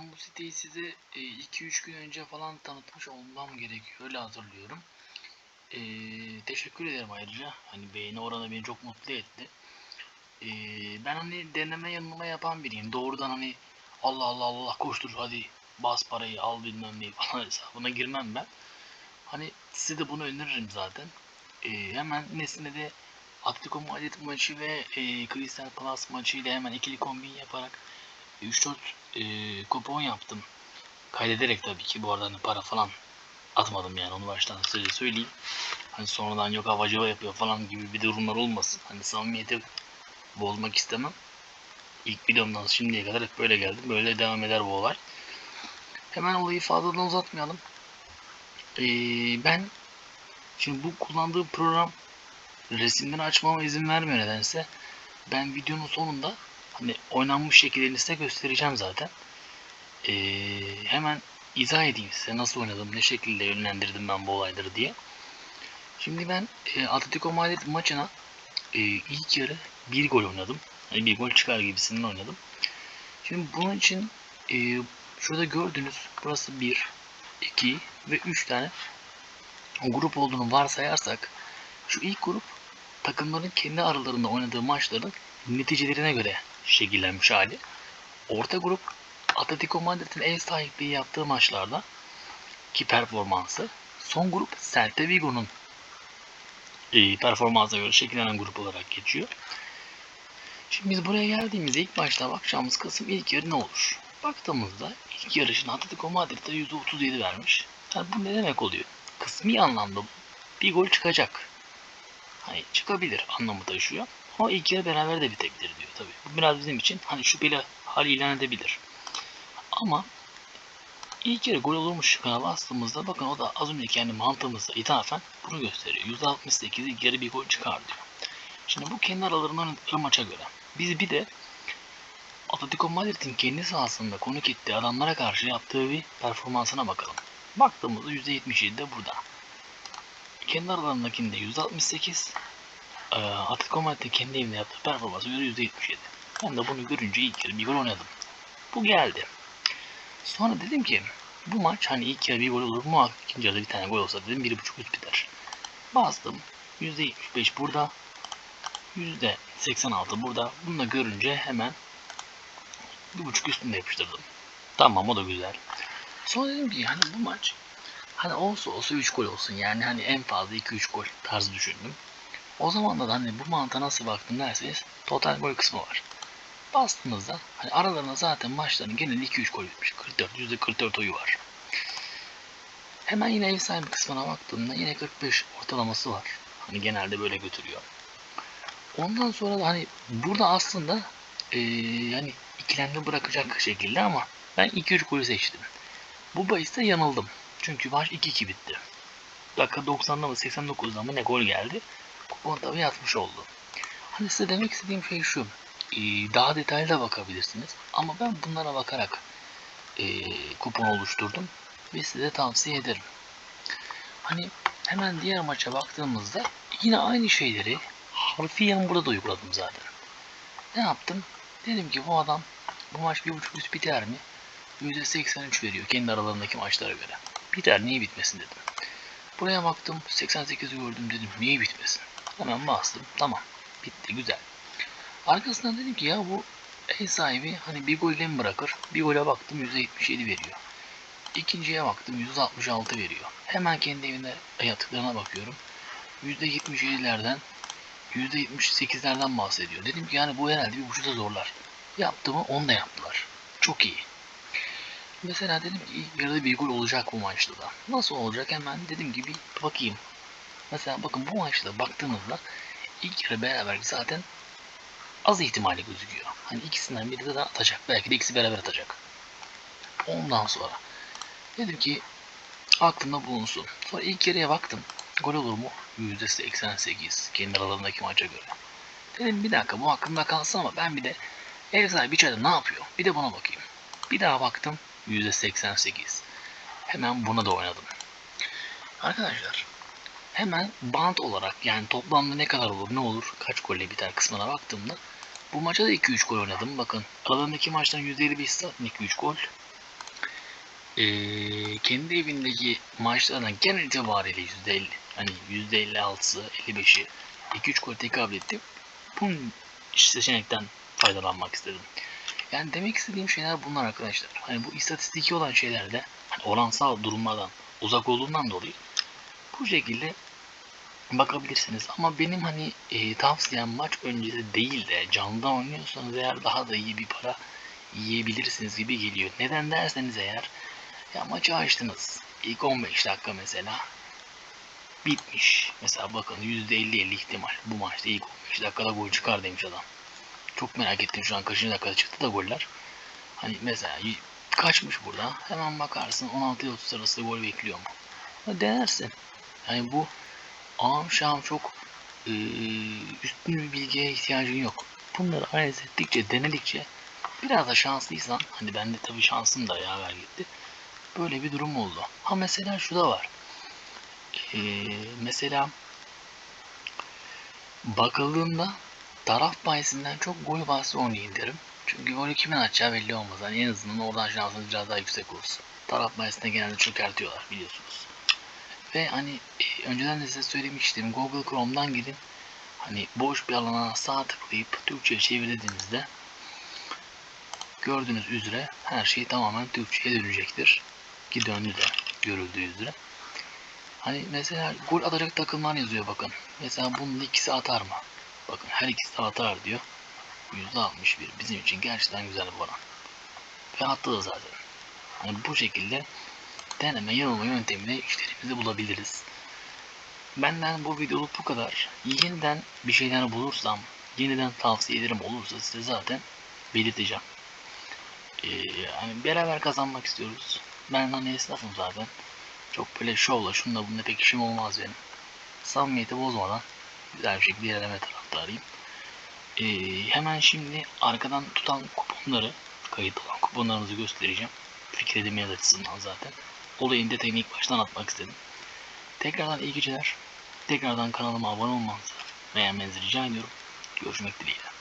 ben bu siteyi size 2-3 gün önce falan tanıtmış olmam gerekiyor. Öyle hatırlıyorum. E, teşekkür ederim ayrıca. Hani beğeni oranı beni çok mutlu etti. E, ben hani deneme yanılma yapan biriyim. Doğrudan hani Allah Allah Allah koştur hadi bas parayı al bilmem neyi falan hesabına girmem ben. Hani size de bunu öneririm zaten. E, hemen nesine de Atletico Madrid maçı ve e, Crystal Palace maçı ile hemen ikili kombin yaparak 3-4 e, kupon yaptım. Kaydederek tabii ki bu arada hani para falan atmadım yani onu baştan size söyleyeyim. Hani sonradan yok havacıva yapıyor falan gibi bir durumlar olmasın. Hani samimiyeti bozmak istemem. İlk videomdan şimdiye kadar hep böyle geldim. Böyle devam eder bu olay. Hemen olayı fazladan uzatmayalım. Ee, ben şimdi bu kullandığım program resimleri açmama izin vermiyor nedense. Ben videonun sonunda hani oynanmış şekillerini size göstereceğim zaten. Ee, hemen izah edeyim size nasıl oynadım, ne şekilde yönlendirdim ben bu olayları diye. Şimdi ben e, Atletico Madrid maçına e, ilk yarı bir gol oynadım. Hani bir gol çıkar gibisinden oynadım. Şimdi bunun için e, şurada gördüğünüz burası 1, 2 ve 3 tane grup olduğunu varsayarsak şu ilk grup takımların kendi aralarında oynadığı maçların neticelerine göre şekillenmiş hali. Orta grup Atletico Madrid'in ev sahipliği yaptığı maçlarda ki performansı. Son grup Celta Vigo'nun e, performansına göre şekillenen grup olarak geçiyor. Şimdi biz buraya geldiğimizde ilk başta bakacağımız kısım ilk yarı ne olur? Baktığımızda ilk yarışın Atletico Madrid'de %37 vermiş. Yani bu ne demek oluyor? Kısmi anlamda bir gol çıkacak. Hani çıkabilir anlamı taşıyor. Ama ilk yarı beraber de bitebilir diyor tabii. Bu biraz bizim için hani şüpheli hal ilan edebilir. Ama ilk yarı gol olurmuş şıkkına bastığımızda bakın o da az önceki kendi mantığımızda ithafen bunu gösteriyor. %68 ilk yarı bir gol çıkar diyor. Şimdi bu kendi aralarından oynadıkları maça göre. Biz bir de Atletico Madrid'in kendi sahasında konuk ettiği adamlara karşı yaptığı bir performansına bakalım. Baktığımızda %77 de burada. Kendi aralarındakinde %68, e, Atletico Madrid'in kendi evinde yaptığı performansa göre %77. Ben de bunu görünce ilk yarı bir gol oynadım. Bu geldi. Sonra dedim ki bu maç hani ilk yarı bir gol olur mu? İkinci yarıda bir tane gol olsa dedim bir buçuk üst biter. Bastım. %75 burada. %86 burada. Bunu da görünce hemen bir buçuk üstünde yapıştırdım. Tamam o da güzel. Sonra dedim ki hani bu maç hani olsa olsa 3 gol olsun yani hani en fazla 2-3 gol tarzı düşündüm. O zaman da hani bu mantığa nasıl baktım derseniz total gol kısmı var. Bastığımızda hani aralarında zaten maçların geneli 2-3 gol bitmiş. 44, %44 oyu var. Hemen yine ev sahibi kısmına baktığımda yine 45 ortalaması var. Hani genelde böyle götürüyor. Ondan sonra da hani burada aslında ee, yani ikilemde bırakacak şekilde ama ben 2-3 golü seçtim. Bu bahiste yanıldım. Çünkü maç 2-2 bitti. Dakika 90'da mı 89'da mı ne gol geldi. Kupon tabi yatmış oldu. Hani size demek istediğim şey şu. Ee, daha detaylı da bakabilirsiniz. Ama ben bunlara bakarak e, kupon oluşturdum. Ve size tavsiye ederim. Hani hemen diğer maça baktığımızda yine aynı şeyleri harfiyen burada da uyguladım zaten. Ne yaptım? Dedim ki bu adam bu maç bir buçuk üst biter mi? %83 veriyor kendi aralarındaki maçlara göre. Biter niye bitmesin dedim. Buraya baktım 88 gördüm dedim niye bitmesin. Hemen bastım tamam bitti güzel. Arkasından dedim ki ya bu ev sahibi hani bir golle mi bırakır? Bir gole baktım %77 veriyor. İkinciye baktım %66 veriyor. Hemen kendi evinde yaptıklarına bakıyorum. %77'lerden %78'lerden bahsediyor. Dedim ki yani bu herhalde bir buçukta zorlar. Yaptı mı? Onu da yaptılar. Çok iyi. Mesela dedim ki yarıda bir gol olacak bu maçta da. Nasıl olacak hemen dedim ki bir bakayım. Mesela bakın bu maçta baktığınızda ilk yarı beraber zaten az ihtimali gözüküyor. Hani ikisinden biri de atacak. Belki de ikisi beraber atacak. Ondan sonra dedim ki aklımda bulunsun. Sonra ilk yarıya baktım. Gol olur mu? %88 kendi aralarındaki maça göre. Dedim bir dakika bu aklımda kalsın ama ben bir de ev sahibi içeride ne yapıyor? Bir de buna bakayım. Bir daha baktım %88. Hemen buna da oynadım. Arkadaşlar hemen bant olarak yani toplamda ne kadar olur ne olur kaç golle biter kısmına baktığımda bu maça da 2-3 gol oynadım. Bakın aralarındaki maçtan %51 zaten 2-3 gol. eee, kendi evindeki maçlardan genel itibariyle %50 hani %56'sı 55'i 2-3 gol tekabül etti. Bu seçenekten faydalanmak istedim. Yani demek istediğim şeyler bunlar arkadaşlar. Hani bu istatistiki olan şeylerde hani oransal durumlardan uzak olduğundan dolayı bu şekilde bakabilirsiniz. Ama benim hani e, tavsiyem maç öncesi değil de canlıdan oynuyorsanız eğer daha da iyi bir para yiyebilirsiniz gibi geliyor. Neden derseniz eğer ya maçı açtınız. İlk 15 dakika mesela bitmiş. Mesela bakın %50-50 ihtimal bu maçta ilk 15 dakikada gol çıkar demiş adam. Çok merak ettim şu an kaçıncı dakikada çıktı da goller. Hani mesela kaçmış burada. Hemen bakarsın 16-30 arası gol bekliyor mu? Denersin. Yani bu ağam şam çok eee, üstün bir bilgiye ihtiyacın yok. Bunları analiz ettikçe, denedikçe biraz da şanslıysan, hani bende tabii şansım da yaver gitti. Böyle bir durum oldu. Ha mesela şu da var. Eee, mesela bakıldığında taraf bahisinden çok gol bahsi oynayın derim. Çünkü golü kimin atacağı belli olmaz. Hani en azından oradan şansınız biraz daha yüksek olsun. Taraf bahisinde genelde çökertiyorlar biliyorsunuz. Ve hani e, önceden de size söylemiştim. Google Chrome'dan gidin. Hani boş bir alana sağ tıklayıp Türkçe'ye çevirdiğinizde gördüğünüz üzere her şey tamamen Türkçe'ye dönecektir. Ki döndü de görüldüğü üzere. Hani mesela gol atacak takımlar yazıyor bakın. Mesela bunun ikisi atar mı? Bakın her ikisi de atar diyor. %61 bizim için gerçekten güzel bir oran. Ve attı da zaten. Hani bu şekilde deneme yanılma yöntemiyle işlerimizi bulabiliriz. Benden bu videoluk bu kadar. Yeniden bir şeyler bulursam, yeniden tavsiyelerim olursa size zaten belirteceğim. Ee, hani beraber kazanmak istiyoruz. Ben hani esnafım zaten. Çok böyle şovla şunla bununla pek işim olmaz benim. Samimiyeti bozmadan güzel bir şekilde ilerleme taraftarıyım. Ee, hemen şimdi arkadan tutan kuponları, kayıt olan kuponlarımızı göstereceğim. Fikir edinmeniz açısından zaten. Olayın detayını ilk baştan atmak istedim. Tekrardan iyi geceler. Tekrardan kanalıma abone olmanızı, beğenmenizi rica ediyorum. Görüşmek dileğiyle.